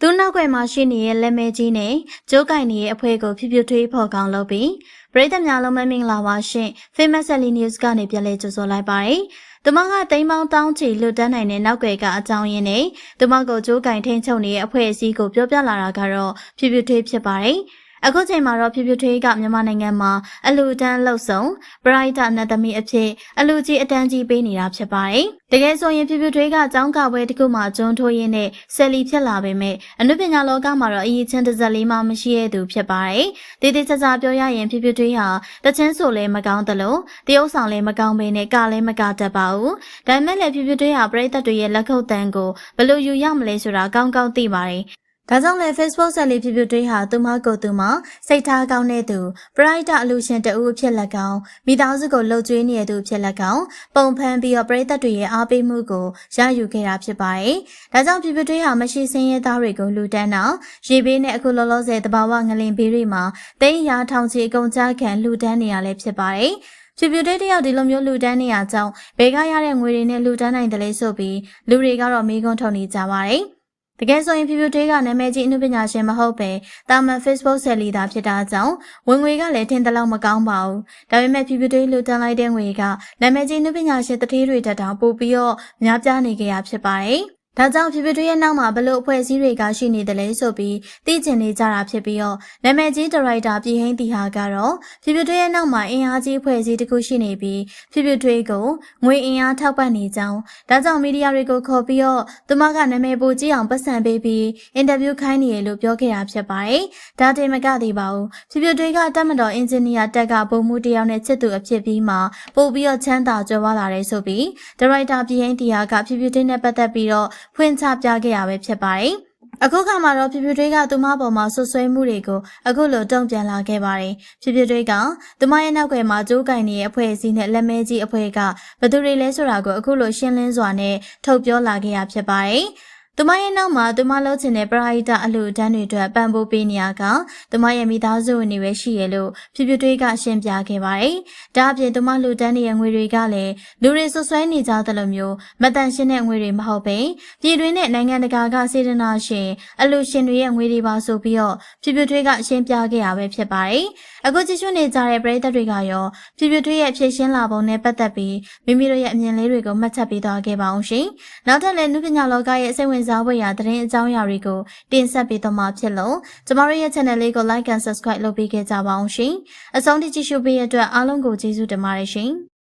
သူနောက်ွယ်မှာရှိနေတဲ့လက်မဲကြီးနဲ့ကျိုးကင်နေရဲ့အဖွဲကိုဖြူဖြူထွေးဖော်ကောင်းလုပ်ပြီးပရိသတ်များလုံးမမင်္ဂလာပါရှင် Famous Sally News ကနေပြန်လည်ကြိုဆိုလိုက်ပါတယ်။သူမကတိမ်ပေါင်းတောင်းချီလွတ်တန်းနိုင်တဲ့နောက်ွယ်ကအကြောင်းရင်းနဲ့သူမကိုကျိုးကင်ထိန်ချုပ်နေရဲ့အဖွဲအစည်းကိုပြောပြလာတာကတော့ဖြူဖြူထွေးဖြစ်ပါတယ်။ အခုချိန်မှာတော့ဖြူဖြူထွေးကမြန်မာနိုင်ငံမှာအလူတန်းလှုပ်ဆောင်ပရိုက်တာနတ်သမီးအဖြစ်အလူကြီးအတန်းကြီးပေးနေတာဖြစ်ပါတယ်။တကယ်ဆိုရင်ဖြူဖြူထွေးကចောင်းကပွဲတစ်ခုမှကျွန်းထိုးရင်းနဲ့ဆယ်လီဖြစ်လာပေမဲ့အနုပညာလောကမှာတော့အရေးချင်းတစ်စက်လေးမှမရှိရသူဖြစ်ပါတယ်။တည်တည်ချာချာပြောရရင်ဖြူဖြူထွေးဟာတချင်းဆိုလဲမကောင်းသလိုတရုပ်ဆောင်လဲမကောင်းပေနဲ့ကလည်းမကတတ်ပါဘူး။ဒါပေမဲ့လည်းဖြူဖြူထွေးဟာပရိသတ်တွေရဲ့လက်ခုပ်တန်းကိုဘယ်လိုယူရမလဲဆိုတာကောင်းကောင်းသိပါတယ်။ ဒါကြောင့်လည်း Facebook ဆက်လေးဖြူဖြူတွေးဟာသူမကိုသူမစိတ်ထားကောင်းတဲ့သူ Bright အလူရှင်တဦးဖြစ်လက်ကောင်မိသားစုကိုလှုပ်ကြွေးနေတဲ့သူဖြစ်လက်ကောင်ပုံဖန်ပြီးတော့ပရိသတ်တွေရဲ့အားပေးမှုကိုရယူခဲ့တာဖြစ်ပါတယ်။ဒါကြောင့်ဖြူဖြူတွေးဟာမရှိစင်းရဲသားတွေကိုလူတန်းတော့ရေဘေးနဲ့အခုလောလောဆယ်တဘာဝငလင်ဘေးတွေမှာတိတ်ရာထောင်ချီအကုန်ကြခံလူတန်းနေရလဲဖြစ်ပါတယ်။ဖြူဖြူတဲ့တယောက်ဒီလိုမျိုးလူတန်းနေရကြောင်းဘယ်ကရတဲ့ငွေတွေနဲ့လူတန်းနိုင်တယ်လဲဆိုပြီးလူတွေကတော့မိကုန်းထုံနေကြပါတယ်။ တကယ်ဆိုရင်ဖြူဖြူထွေးကနာမည်ကြီးအမှုပညာရှင်မဟုတ်ပဲတာမန် Facebook ဆယ်လီတာဖြစ်တာကြောင့်ဝင်ငွေကလည်းထင်သလောက်မကောင်းပါဘူး။ဒါပေမဲ့ဖြူဖြူထွေးလူတန်းလိုက်တဲ့ငွေကနာမည်ကြီးအမှုပညာရှင်တတိတွေတက်တောင်ပို့ပြီးတော့များပြားနေကြရဖြစ်ပါတယ်။ ဒါကြောင့်ဖြူဖြူတွေရဲ့နောက်မှာဘလို့အဖွဲ့အစည်းတွေကရှိနေတယ်လဲဆိုပြီးသိကျင်နေကြတာဖြစ်ပြီးတော့နာမည်ကြီးဒါရိုက်တာပြည်ဟိန်းတီဟာကတော့ဖြူဖြူတွေရဲ့နောက်မှာအင်အားကြီးအဖွဲ့အစည်းတစ်ခုရှိနေပြီးဖြူဖြူတွေကိုငွေအင်အားထောက်ပံ့နေကြောင်းဒါကြောင့်မီဒီယာတွေကိုခေါ်ပြီးတော့သူမကနာမည်ပိုကြည့်အောင်ပတ်စံပေးပြီးအင်တာဗျူးခိုင်းနေရလို့ပြောခဲ့တာဖြစ်ပါတယ်။ဒါတင်မကသေးပါဘူးဖြူဖြူတွေကတက်မတော်အင်ဂျင်နီယာတက်ကဗိုလ်မှူးတယောက်နဲ့ချစ်သူအဖြစ်ပြီးမှပို့ပြီးတော့ချမ်းသာကြွယ်ဝလာတယ်ဆိုပြီးဒါရိုက်တာပြည်ဟိန်းတီဟာကဖြူဖြူတွေနဲ့ပတ်သက်ပြီးတော့ဖွင့်ချပြခဲ့ရပဲဖြစ်ပါတယ်။အခုခါမှာတော့ဖြူဖြူတွေကသူမပေါ်မှာဆွဆွဲမှုတွေကိုအခုလိုတုံ့ပြန်လာခဲ့ပါတယ်။ဖြူဖြူတွေကသူမရဲ့နောက်ွယ်မှာကြိုးကင်နေတဲ့အဖွဲ့အစည်းနဲ့လက်မဲကြီးအဖွဲ့ကဘသူတွေလဲဆိုတာကိုအခုလိုရှင်းလင်းစွာနဲ့ထုတ်ပြောလာခဲ့ရဖြစ်ပါတယ်။ သူမရဲ့နောက်မှာသူမလှုပ်ချင်တဲ့ပရာဟိတအလူတန်းတွေအတွက်ပံ့ပိုးပေးနေရကသူမရဲ့မိသားစုဝင်တွေပဲရှိရလို့ဖြူဖြူတွေကရှင်းပြခဲ့ပါတယ်။ဒါအပြင်သူမလူတန်းတွေရဲ့ငွေတွေကလည်းလူတွေဆွဆွဲနေကြသလိုမျိုးမတန်ရှင်းတဲ့ငွေတွေမဟုတ်ပဲပြည်တွင်းနဲ့နိုင်ငံတကာကစေတနာရှင်အလူရှင်တွေရဲ့ငွေတွေပါဆိုပြီးတော့ဖြူဖြူတွေကရှင်းပြခဲ့ရပဲဖြစ်ပါတယ်။အခုကြည့်ရှုနေကြတဲ့ပရိသတ်တွေကရောဖြူဖြူတွေရဲ့ဖြည့်ရှင်းလာပုံနဲ့ပတ်သက်ပြီးမိမိတို့ရဲ့အမြင်လေးတွေကိုမှတ်ချက်ပေးသွားခဲ့ပါအောင်ရှင်။နောက်ထပ်လည်းနုပညာလောကရဲ့စိတ်ဝင်စားဖွယ်ရာသတင်းအကြောင်းအရာတွေကိုတင်ဆက်ပေးသွားမှာဖြစ်လို့ကျမတို့ရဲ့ channel လေးကို like and subscribe လုပ်ပေးခဲ့ကြပါအောင်ရှင်။အဆုံးထိကြည့်ရှုပေးရတဲ့အတွက်အားလုံးကိုကျေးဇူးတင်ပါတယ်ရှင်။